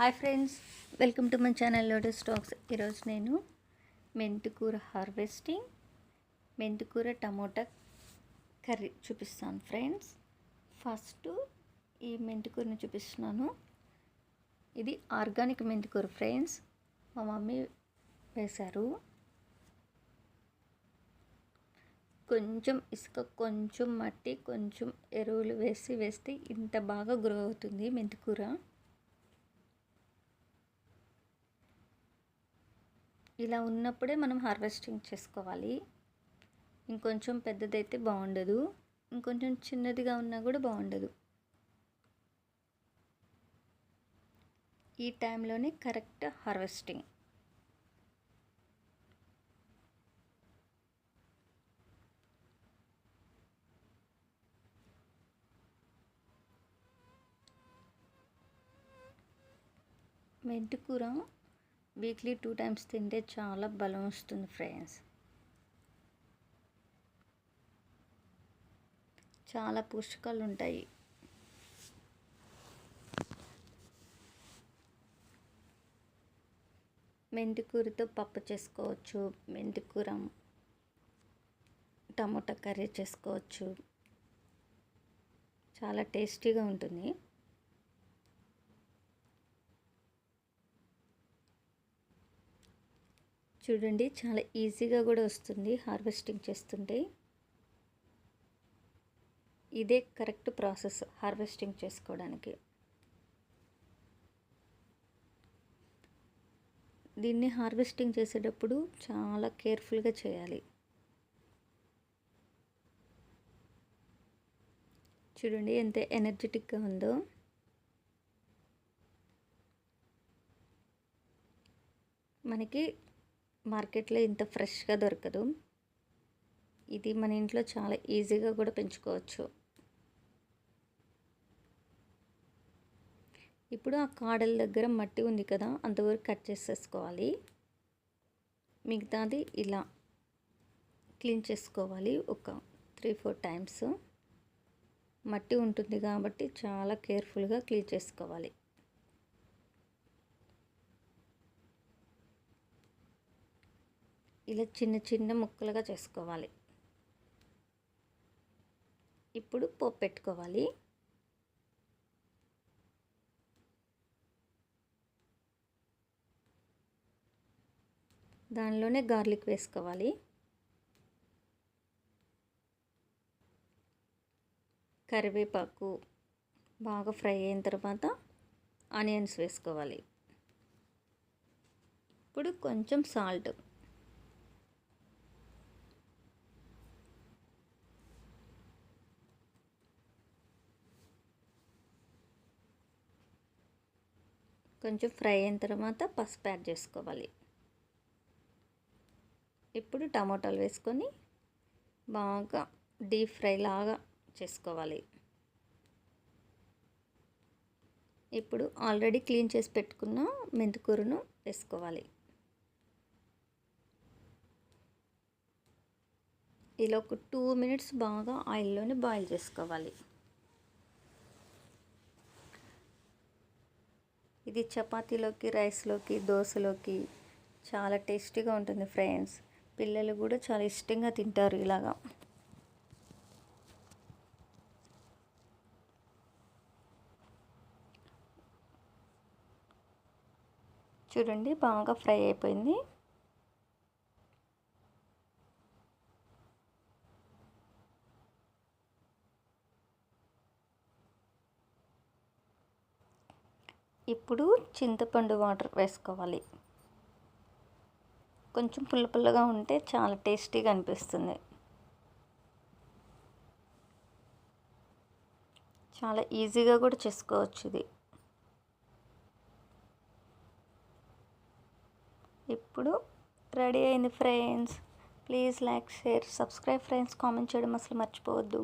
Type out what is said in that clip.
Hi friends welcome to my channel lotus stacks ఈరోజు నేను మెంతికూర హార్వెస్టింగ్ మెంతికూర టమోటా కర్రీ చూపిస్తాను ఫ్రెండ్స్. ఫస్ట్ ఈ మెంతికూరని చూపిస్తున్నాను. ఇది ఆర్గానిక్ మెంతికూర ఫ్రెండ్స్. మా మమ్మీ వేశారు. కొంచెం ఇసుక కొంచెం మట్టి కొంచెం ఎరువులు వేసి వేస్తే ఇంత బాగా గ్రో అవుతుంది మెంతికూర. ఇలా ఉన్నప్పుడే మనం హార్వెస్టింగ్ చేసుకోవాలి. ఇంకొంచెం పెద్దదైతే బాగుండదు ఇంకొంచెం చిన్నదిగా ఉన్నా కూడా బాగుండదు ఈ టైంలోనే కరెక్ట్ హార్వెస్టింగ్. మెంతికూర వీక్లీ టూ టైమ్స్ తింటే చాలా బలం వస్తుంది ఫ్రెండ్స్. చాలా పోషకాలు ఉంటాయి. మెంతికూరతో పప్పు చేసుకోవచ్చు మెంతికూర టమోటా కర్రీ చేసుకోవచ్చు. చాలా టేస్టీగా ఉంటుంది. చూడండి చాలా ఈజీగా కూడా వస్తుంది హార్వెస్టింగ్ చేస్తుంటే. ఇదే కరెక్ట్ ప్రాసెస్ హార్వెస్టింగ్ చేసుకోవడానికి. దీన్ని హార్వెస్టింగ్ చేసేటప్పుడు చాలా కేర్ఫుల్గా చేయాలి. చూడండి ఎంత ఎనర్జెటిక్గా ఉందో. మనకి మార్కెట్లో ఇంత ఫ్రెష్గా దొరకదు. ఇది మన ఇంట్లో చాలా ఈజీగా కూడా పెంచుకోవచ్చు. ఇప్పుడు ఆ కాడల దగ్గర మట్టి ఉంది కదా అంతవరకు కట్ చేసేసుకోవాలి. మిగతాది ఇలా క్లీన్ చేసుకోవాలి ఒక త్రీ ఫోర్ టైమ్స్. మట్టి ఉంటుంది కాబట్టి చాలా కేర్ఫుల్గా క్లీన్ చేసుకోవాలి. ఇలా చిన్న చిన్న ముక్కలుగా చేసుకోవాలి. ఇప్పుడు పోపు పెట్టుకోవాలి. దానిలోనే గార్లిక్ వేసుకోవాలి. కరివేపాకు బాగా ఫ్రై అయిన తర్వాత ఆనియన్స్ వేసుకోవాలి. ఇప్పుడు కొంచెం సాల్ట్ కొంచెం ఫ్రై అయిన తర్వాత పసుపు యాడ్ చేసుకోవాలి. ఇప్పుడు టమాటాలు వేసుకొని బాగా డీప్ ఫ్రై లాగా చేసుకోవాలి. ఇప్పుడు ఆల్రెడీ క్లీన్ చేసి పెట్టుకున్న మెంతికూరను వేసుకోవాలి. ఇలా ఒక టూ మినిట్స్ బాగా ఆయిల్లోనే బాయిల్ చేసుకోవాలి. ఇది చపాతీలోకి రైస్లోకి దోశలోకి చాలా టేస్టీగా ఉంటుంది ఫ్రెండ్స్. పిల్లలు కూడా చాలా ఇష్టంగా తింటారు ఇలాగా. చూడండి బాగా ఫ్రై అయిపోయింది. ఇప్పుడు చింతపండు వాటర్ వేసుకోవాలి. కొంచెం పుల్ల పుల్లగా ఉంటే చాలా టేస్టీగా అనిపిస్తుంది. చాలా ఈజీగా కూడా చేసుకోవచ్చు ఇది. ఇప్పుడు రెడీ అయింది friends. Please like share subscribe friends. Comment చేయడం అసలు మర్చిపోవద్దు.